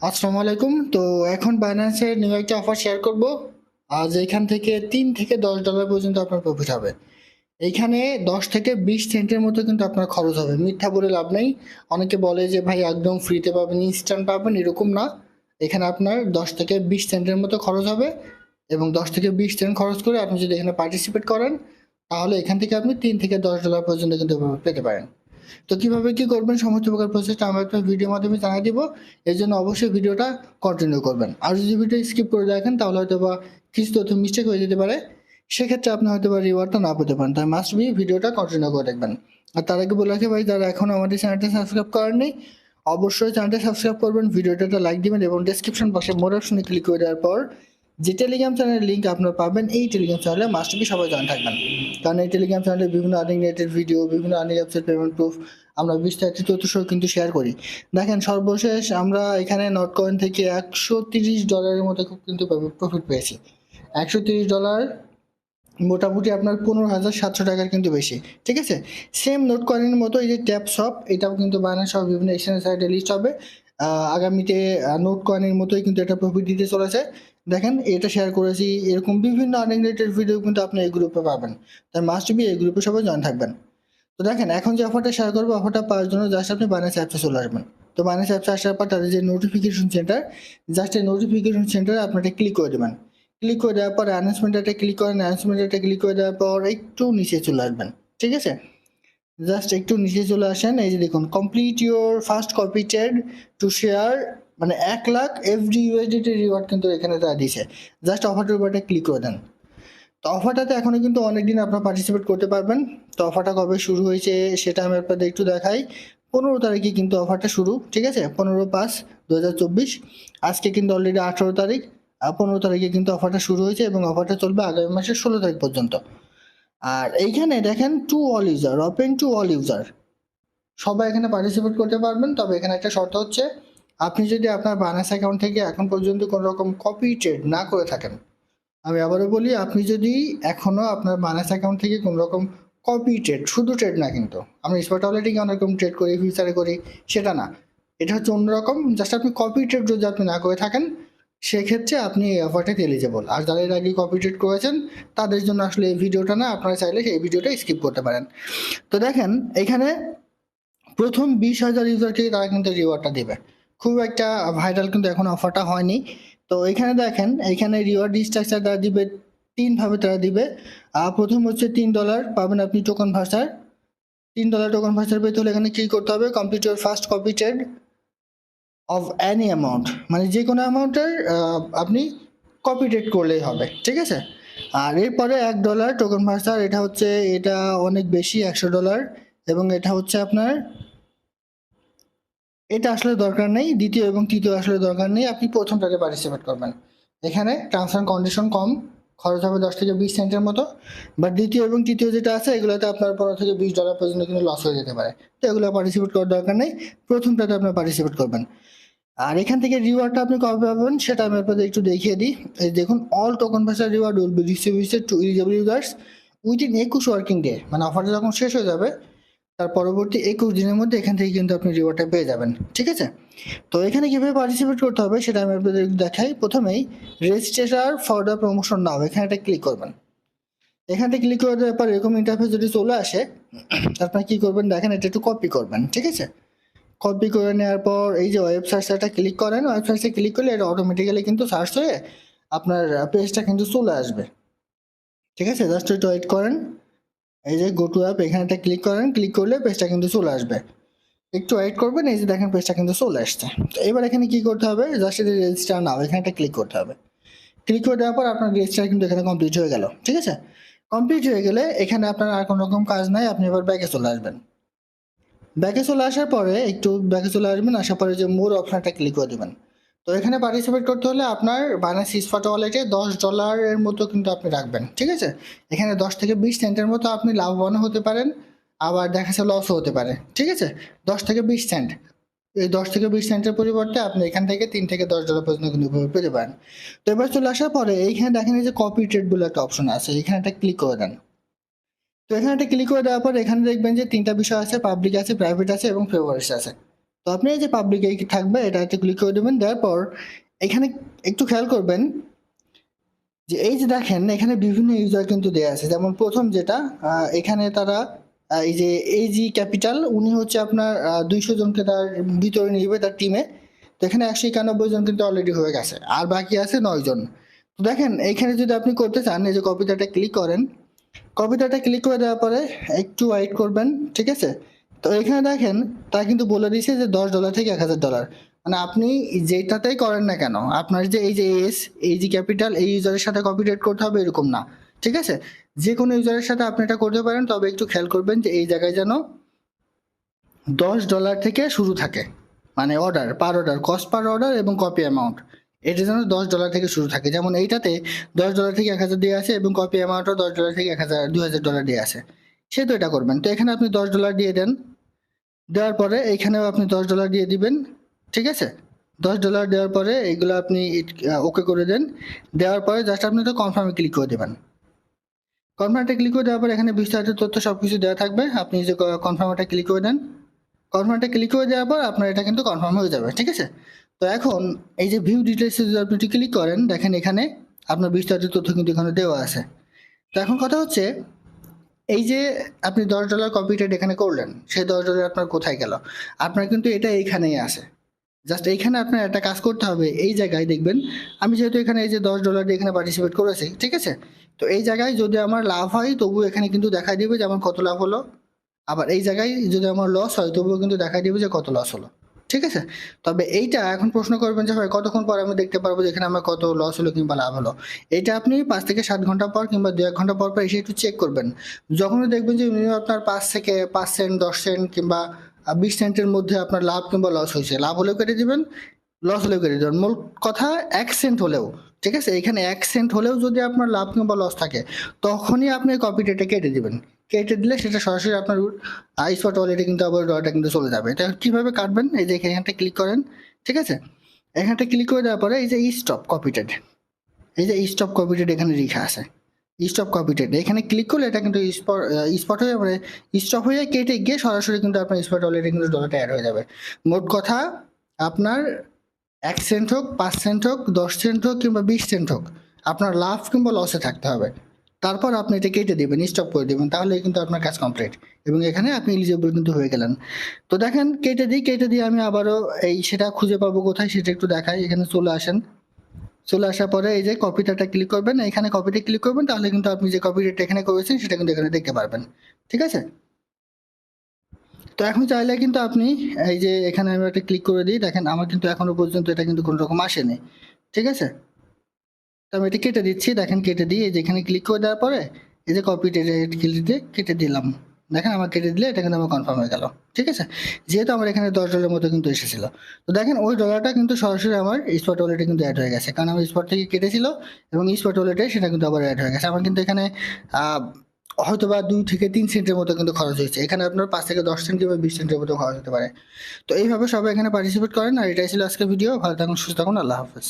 আসসালামু আলাইকুম। তো এখন বাইন্যান্সের নিউ একটা অফার শেয়ার করব। আজ এখান থেকে তিন থেকে দশ ডলার পর্যন্ত আপনার প্রফিট হবে। এইখানে দশ থেকে বিশ সেন্টের মতো কিন্তু আপনার খরচ হবে। মিথ্যা বলে লাভ নেই। অনেকে বলে যে, ভাই, একদম ফ্রিতে পাবেন ইনস্ট্যান্ট পাবেন। এরকম না। এখানে আপনার দশ থেকে বিশ সেন্টের মতো খরচ হবে এবং দশ থেকে বিশ সেন্ট খরচ করে আপনি যদি এখানে পার্টিসিপেট করেন, তাহলে এখান থেকে আপনি তিন থেকে দশ ডলার পর্যন্ত কিন্তু পেতে পারেন। তো কীভাবে কি করবেন, সমস্ত প্রকার প্রসেসটা আমরা একটা ভিডিওর মাধ্যমে জানিয়ে দিব। এর জন্য অবশ্যই ভিডিওটা কন্টিনিউ করবেন। আর যদি ভিডিও স্কিপ করে দেখেন, তাহলে হয়তো বা কিছু তথ্য মিস্টেক হয়ে যেতে পারে। সেক্ষেত্রে আপনি হয়তো বা রিওয়ার্ডটা না পেতে পারেন। তাই মাস্ট বি ভিডিওটা কন্টিনিউ করে দেখবেন। আর তার আগে বলে রাখি ভাই, যারা এখন আমাদের চ্যানেলটা সাবস্ক্রাইব করেননি অবশ্যই চ্যানেলটা সাবস্ক্রাইব করবেন ভিডিওটা লাইক দিবেন এবং ডেসক্রিপশন বক্সে মোর অপশনে ক্লিক করে দেওয়ার পর যে টেলিগ্রাম চ্যানেলের লিঙ্ক আপনারা পাবেন, এই টেলিগ্রাম চ্যানেলে মাস্ট বি সবাই জয়েন থাকবেন। কারণ এই টেলিগ্রাম চ্যানেলে বিভিন্ন আর্নিং রিলেটেড ভিডিও বিভিন্ন আর্নিং অ্যাপসের পেমেন্ট প্রুফ আমরা বিস্তারিত তথ্য সহ কিন্তু শেয়ার করি। দেখেন সর্বশেষ আমরা এখানে নট কয়েন থেকে একশো তিরিশ ডলারের মতো খুব কিন্তু প্রফিট পেয়েছি। একশো তিরিশ ডলার মোটামুটি আপনার পনেরো হাজার সাতশো টাকার কিন্তু বেশি, ঠিক আছে? সেম নোট কয়েনের মতো এই যে ট্যাপ শপ এটাও কিন্তু বানানো সব বিভিন্ন এক্সচেঞ্জ সাইটে লিস্ট হবে। আগামীতে নোট কয়েনের মতোই কিন্তু এটা প্রফিট দিতে চলেছে। দেখেন, এটা শেয়ার করেছি, এরকম বিভিন্ন আর্নিং রিলেটেড ভিডিও কিন্তু আপনি এই গ্রুপে পাবেন। তাই মাস্ট বি এই গ্রুপে সবাই জয়েন থাকবেন। তো দেখেন, এখন যে অফারটা শেয়ার করব অফারটা পাওয়ার জন্য জাস্ট আপনি বাইন্যান্স অ্যাপসে চলে আসবেন। তো বাইন্যান্স অ্যাপসে আসার পর তাদের যে নোটিফিকেশন সেন্টার জাস্ট এই নোটিফিকেশন সেন্টারে আপনি এটা ক্লিক করে দেবেন। ক্লিক করে দেওয়ার পর অ্যানাউন্সমেন্ট অ্যানাউন্সমেন্টটা ক্লিক করেন অ্যানাউন্সমেন্ট অ্যানাউন্সমেন্টটা ক্লিক করে দেওয়ার পর একটু নিচে চলে আসবেন। ঠিক আছে? জাস্ট একটু নিচে চলে আসেন, এই যে দেখুন complete your first copy trade to share মানে এক লাখ এফডি ইউএসডিটি রিওয়ার্ড কিন্তু এখানে তারা দিছে। জাস্ট অফারটার উপরে ক্লিক করে দেন। তো অফারটাতে এখনও কিন্তু অনেক দিন আপনারা পার্টিসিপেট করতে পারবেন। তো অফারটা কবে শুরু হয়েছে সেটা আমি আপনাদের একটু দেখাই। পনেরো তারিখে কিন্তু অফারটা শুরু, ঠিক আছে? পনেরো পাঁচ দু আজকে কিন্তু অলরেডি আঠেরো তারিখ। পনেরো তারিখে কিন্তু অফারটা শুরু হয়েছে এবং অফারটা চলবে আগামী মাসের ষোলো তারিখ পর্যন্ত। আর এইখানে দেখেন to all user open to all user সবাই এখানে পার্টিসিপেট করতে পারবেন, তবে এখানে একটা শর্ত হচ্ছে আপনি যদি আপনার বানাস অ্যাকাউন্ট থেকে এখন পর্যন্ত কোনো রকম কপি ট্রেড না করে থাকেন, আমি আবারও বলি, আপনি যদি এখনও আপনার বানাস অ্যাকাউন্ট থেকে কোনো রকম কপি ট্রেড শুধু ট্রেড না কিন্তু, আমরা স্পট ওয়ালেটিংয়ে অনেক রকম ট্রেড করি ফিউচারে করি, সেটা না। এটা হচ্ছে অন্যরকম জাস্ট আপনি কপি ট্রেড যদি আপনি না করে থাকেন, সেক্ষেত্রে আপনি এই অফারটাতে এলিজেবল আর যারা এর আগে কপি ট্রেড করেছেন, তাদের জন্য আসলে এই ভিডিওটা না, আপনারা চাইলে সেই ভিডিওটা স্কিপ করতে পারেন। তো দেখেন, এখানে প্রথম বিশ হাজার ইউজারকে তারা কিন্তু রিওয়ার্ডটা দেবে। খুব একটা ভাইরাল কিন্তু এখন অফারটা হয়নি। তো এখানে দেখেন, এখানে রিওয়ার্ড স্ট্রাকচার তারা দিবে, তিনভাবে তারা দিবে। প্রথম হচ্ছে তিন ডলার পাবেন আপনি টোকন ভাষার তিন ডলার টোকন ভাষার পেতে হলে এখানে কী করতে হবে? Complete first copy trade of any amount মানে যে কোনো অ্যামাউন্টের আপনি কপি ট্রেড করলেই হবে, ঠিক আছে? আর এরপরে এক ডলার টোকন ভাষার এটা হচ্ছে, এটা অনেক বেশি, একশো ডলার এবং এটা হচ্ছে আপনার এটা আসলে দরকার নেই, দ্বিতীয় এবং তৃতীয় আসলে দরকার নেই, আপনি প্রথমটাতে পার্টিসিপেট করবেন। এখানে টার্মস অ্যান্ড কন্ডিশন কম, খরচ হবে দশ থেকে বিশ সেন্টের মতো বাট দ্বিতীয় এবং তৃতীয় যেটা আছে, এগুলোতে আপনার পনেরো থেকে বিশ ডলার পর্যন্ত কিন্তু লস হয়ে যেতে পারে। তো এগুলো পার্টিসিপেট করার দরকার নেই, প্রথমটাতে আপনার পার্টিসিপেট করবেন। আর এখান থেকে রিওয়ার্ডটা আপনি কবে পাবেন, সেটা আমি আপনাদের একটু দেখিয়ে দিই। দেখুন অল টোকন ভাষার reward will be distributed to eligible users within একুশ ওয়ার্কিং ডে মানে অফারটা যখন শেষ হয়ে যাবে তার পরবর্তী একুশ দিনের মধ্যে এখান থেকে কিন্তু আপনি রিওয়ার্ডটা পেয়ে যাবেন, ঠিক আছে? তো এখানে কীভাবে পার্টিসিপেট করতে হবে সেটা আমি আপনাদের দেখাই। প্রথমেই registration for the promotion now এখানে একটা ক্লিক করবেন। এখানে ক্লিক করে দেওয়ার পর এরকম ইন্টারফেস যদি চলে আসে, আপনার কী করবেন? দেখেন এটা একটু কপি করবেন, ঠিক আছে? কপি করে নেওয়ার পর এই যে ওয়েবসাইটটা ক্লিক করেন ওয়েবসাইটে ক্লিক করলে এটা অটোমেটিক্যালি কিন্তু সার্চ হয়ে আপনার পেজটা কিন্তু চলে আসবে। ঠিক আছে? জাস্ট একটু ওয়েট করেন। এই যে গো টু অ্যাপ এখানে একটা ক্লিক করেন ক্লিক করলে পেজটা কিন্তু চলে আসবে। একটু ওয়েট করবেন, এই যে দেখেন পেজটা কিন্তু চলে আসছে। তো এবার এখানে কি করতে হবে? জাস্ট এটা রেজিস্টার নাও এখানে একটা ক্লিক করতে হবে। ক্লিক করে দেওয়ার পর আপনার রেজিস্টার কিন্তু এখানে কমপ্লিট হয়ে গেল, ঠিক আছে? কমপ্লিট হয়ে গেলে এখানে আপনার আর কোনো রকম কাজ নাই, আপনি এবার ব্যাকে চলে আসবেন। ব্যাকে চলে আসার পরে, একটু ব্যাকে চলে আসবেন, আসার পরে যে মোর অপশনটা ক্লিক করে দেবেন। তো এখানে পার্টিসিপেট করতে হলে আপনার বানাস ইস্পাট ওয়ালেটে দশ ডলারের মতো কিন্তু আপনি রাখবেন, ঠিক আছে? এখানে দশ থেকে বিশ সেন্টের মতো আপনি লাভবানও হতে পারেন, আবার দেখা যাচ্ছে লসও হতে পারে, ঠিক আছে? দশ থেকে বিশ সেন্ট এই দশ থেকে বিশ সেন্টের পরিবর্তে আপনি এখান থেকে তিন থেকে দশ ডলার পর্যন্ত কিন্তু পেতে পারেন। তো এবার চলে আসার পরে এইখানে দেখেন যে কপি ট্রেড বলে একটা অপশন আছে, এখানে একটা ক্লিক করে দেন। তো এখানে একটা ক্লিক করে দেওয়ার পর এখানে দেখবেন যে তিনটা বিষয় আছে পাবলিক আছে প্রাইভেট আছে এবং ফেভারিটস আছে। তো আপনি এই যে পাবলিক এই থাকবে, এটা এটাতে ক্লিক করে দেবেন। দেওয়ার পর এখানে একটু খেয়াল করবেন যে এই যে দেখেন, এখানে বিভিন্ন ইউজার কিন্তু দেয়া আছে। যেমন প্রথম যেটা এখানে তারা এই যে এজি ক্যাপিটাল উনি হচ্ছে আপনার দুইশো জনকে তার ভিতরে নিবে তার টিমে তো এখানে একশো একানব্বই জন কিন্তু অলরেডি হয়ে গেছে। আর বাকি আছে নয় জন। তো দেখেন এইখানে যদি আপনি করতে চান, এই যে কপিটাটা ক্লিক করেন। কপিটাটা ক্লিক করে দেওয়ার পরে একটু ওয়েট করবেন, ঠিক আছে? তো এখানে দেখেন, তারা কিন্তু বলে দিয়েছে যে দশ ডলার থেকে এক হাজার ডলার মানে আপনি যেটাতেই করেন না কেন, আপনার যে এই যে এস এই যে ক্যাপিটাল এই ইউজারের সাথে কপিটেট করতে হবে এরকম না। ঠিক আছে? যে কোনো ইউজারের সাথে আপনি এটা করতে পারেন, তবে একটু খেয়াল করবেন যে এই জায়গায় যেন দশ ডলার থেকে শুরু থাকে। মানে order per order cost per order এবং কপি অ্যামাউন্ট এটা যেন দশ ডলার থেকে শুরু থাকে। যেমন এইটাতে দশ ডলার থেকে এক হাজার দিয়ে আছে এবং কপি অ্যামাউন্টও দশ ডলার থেকে এক হাজার দু হাজার ডলার দিয়ে আছে। সে তো এটা করবেন। তো এখানে আপনি দশ ডলার দিয়ে দেন। দেওয়ার পরে এইখানেও আপনি দশ ডলার দিয়ে দিবেন, ঠিক আছে? দশ ডলার দেওয়ার পরে এইগুলো আপনি ওকে করে দেন। দেওয়ার পরে জাস্ট আপনি তো কনফার্মে ক্লিক করে দেবেন। কনফার্মটা ক্লিক করে দেওয়ার পরে এখানে বিস্তারিত তথ্য সব কিছু দেওয়া থাকবে। আপনি যে কনফার্মটা ক্লিক করে দেন। কনফার্মটা ক্লিক করে দেওয়ার পর আপনার এটা কিন্তু কনফার্ম হয়ে যাবে, ঠিক আছে? তো এখন এই যে ভিউ ডিটেলসে যদি আপনি ক্লিক করেন, দেখেন এখানে আপনার বিস্তারিত তথ্য কিন্তু এখানে দেওয়া আছে। তো এখন কথা হচ্ছে এই যে আপনি দশ ডলার কপিটেড এখানে করলেন, সেই দশ ডলার আপনার কোথায় গেল? আপনার কিন্তু এটা এইখানেই আছে। জাস্ট এইখানে আপনার একটা কাজ করতে হবে, এই জায়গায় দেখবেন, আমি যেহেতু এখানে এই যে দশ ডলার দিয়ে এখানে পার্টিসিপেট করেছি, ঠিক আছে? তো এই জায়গায় যদি আমার লাভ হয় তবু এখানে কিন্তু দেখাই দিবে যে আমার কত লাভ হলো। আবার এই জায়গায় যদি আমার লস হয়, তবুও কিন্তু দেখাই দিবে যে কত লস হলো। ঠিক আছে? তবে এইটা এখন প্রশ্ন করবেন যে, ভাই, কতক্ষণ পর আমি দেখতে পারব যে এখানে আমার কত লস হলো কিংবা লাভ হলো? এটা আপনি পাঁচ থেকে সাত ঘণ্টা পর কিংবা দু এক ঘণ্টা পর পর এসে একটু চেক করবেন। যখনই দেখবেন যে মিনিমাম আপনার পাঁচ থেকে পাঁচ সেন্ট দশ সেন্ট কিংবা বিশ সেন্টের মধ্যে আপনার লাভ কিংবা লস হয়েছে। লাভ হলেও কেটে দিবেন লস হলেও কেটে দেবেন। মূল কথা, এক সেন্ট হলেও, ঠিক আছে? এখানে এক সেন্ট হলেও যদি আপনার লাভ কিংবা লস থাকে, তখনই আপনি কপি ডেটা কেটে দিবেন। কেটে দিলে সেটা সরাসরি আপনার স্পট ওয়ালেটে কিন্তু আবার ডলারটা কিন্তু চলে যাবে। এটা কীভাবে কাটবেন? এই যে এখানটা ক্লিক করেন, ঠিক আছে? এখানটা ক্লিক করে দেওয়ার পরে এই যে স্টপ কপিটেড এই যে স্টপ কপিটেড এখানে লেখা আছে। স্টপ কপিটেড এখানে ক্লিক করলে এটা কিন্তু স্পট স্পট হয়ে মানে স্টপ হয়ে কেটে গিয়ে সরাসরি কিন্তু আপনার স্পট ওয়ালেটে কিন্তু ডলারটা অ্যাড হয়ে যাবে। মোট কথা, আপনার এক সেন্ট হোক, পাঁচ সেন্ট হোক, দশ সেন্ট হোক কিংবা বিশ সেন্ট হোক, আপনার লাভ কিংবা লসে থাকতে হবে। তারপর আপনি এটা কেটে দেবেন স্টপ করে দেবেন তাহলে কিন্তু আপনার কাজ কমপ্লিট এবং এখানে আপনি এলিজিবল কিন্তু হয়ে গেলেন। তো দেখেন, কেটে দিই, কেটে দিয়ে আমি আবারও এই সেটা খুঁজে পাবো কোথায় সেটা একটু দেখাই। এখানে চলে আসেন। চলে আসার পরে এই যে কপিটাটা ক্লিক করবেন। এখানে কপিটা ক্লিক করবেন, তাহলে কিন্তু আপনি যে কপিটা এখানে করেছেন, সেটা কিন্তু এখানে দেখতে পারবেন। ঠিক আছে? তো এখন চাইলে কিন্তু আপনি এই যে এখানে আমি একটা ক্লিক করে দিই। দেখেন, আমার কিন্তু এখনও পর্যন্ত এটা কিন্তু কোনো রকম আসেনি। ঠিক আছে? আমি এটা কেটে দিচ্ছি। দেখেন, কেটে দিয়ে এই যে এখানে ক্লিক করে দেওয়ার পরে এই যে কপি ক্লিক দিয়ে কেটে দিলাম। দেখেন, আমার কেটে দিলে এটা কিন্তু আমার কনফার্ম হয়ে গেল। ঠিক আছে? যেহেতু আমার এখানে দশ ডলারের মতো কিন্তু এসেছিল। তো দেখেন, ওই ডলারটা কিন্তু সরাসরি আমার স্পট ওয়ালেটে কিন্তু অ্যাড হয়ে গেছে। কারণ আমার স্পট থেকে কেটেছিল এবং স্পট ওয়ালেটে সেটা কিন্তু আবার অ্যাড হয়ে গেছে। আমার কিন্তু এখানে হয়তো বা দুই থেকে তিন সেন্টের মতো কিন্তু খরচ হয়েছে। এখানে আপনার পাঁচ থেকে দশ সেন্ট কিংবা বিশ সেন্টের মতো খরচ হতে পারে। তো এইভাবে সবাই এখানে পার্টিসিপেট করেন। আর এটাই ছিল আজকের ভিডিও ভালো থাকুন, সুস্থ থাকুন। আল্লাহ হাফেজ।